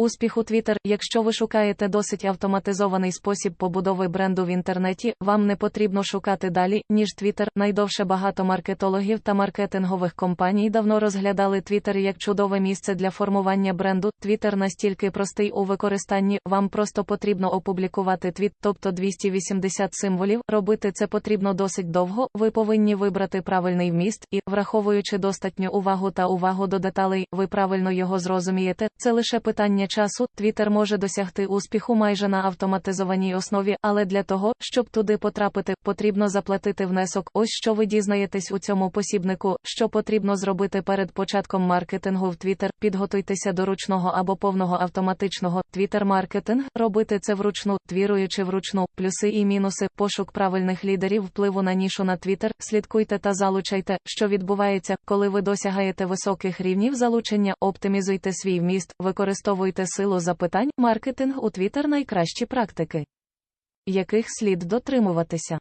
Успіх у Twitter. Якщо ви шукаєте досить автоматизований спосіб побудови бренду в інтернеті, вам не потрібно шукати далі, ніж Twitter. Найдовше багато маркетологів та маркетингових компаній давно розглядали Twitter як чудове місце для формування бренду. Twitter настільки простий у використанні, вам просто потрібно опублікувати твіт, тобто 280 символів. Робити це потрібно досить довго. Ви повинні вибрати правильний вміст і, враховуючи достатню увагу та увагу до деталей, ви правильно його зрозумієте. Це лише питання часу. Twitter може досягти успіху майже на автоматизованій основі, але для того, щоб туди потрапити, потрібно заплатити внесок. Ось що ви дізнаєтесь у цьому посібнику, що потрібно зробити перед початком маркетингу в Twitter. Підготуйтеся до ручного або повного автоматичного Twitter маркетинг. Робити це вручну, твіруючи вручну, плюси і мінуси, пошук правильних лідерів впливу на нішу на Twitter. Слідкуйте та залучайте, що відбувається, коли ви досягаєте високих рівнів залучення, оптимізуйте свій вміст, використовуйте силу запитань, маркетинг у Twitter найкращі практики. Яких слід дотримуватися?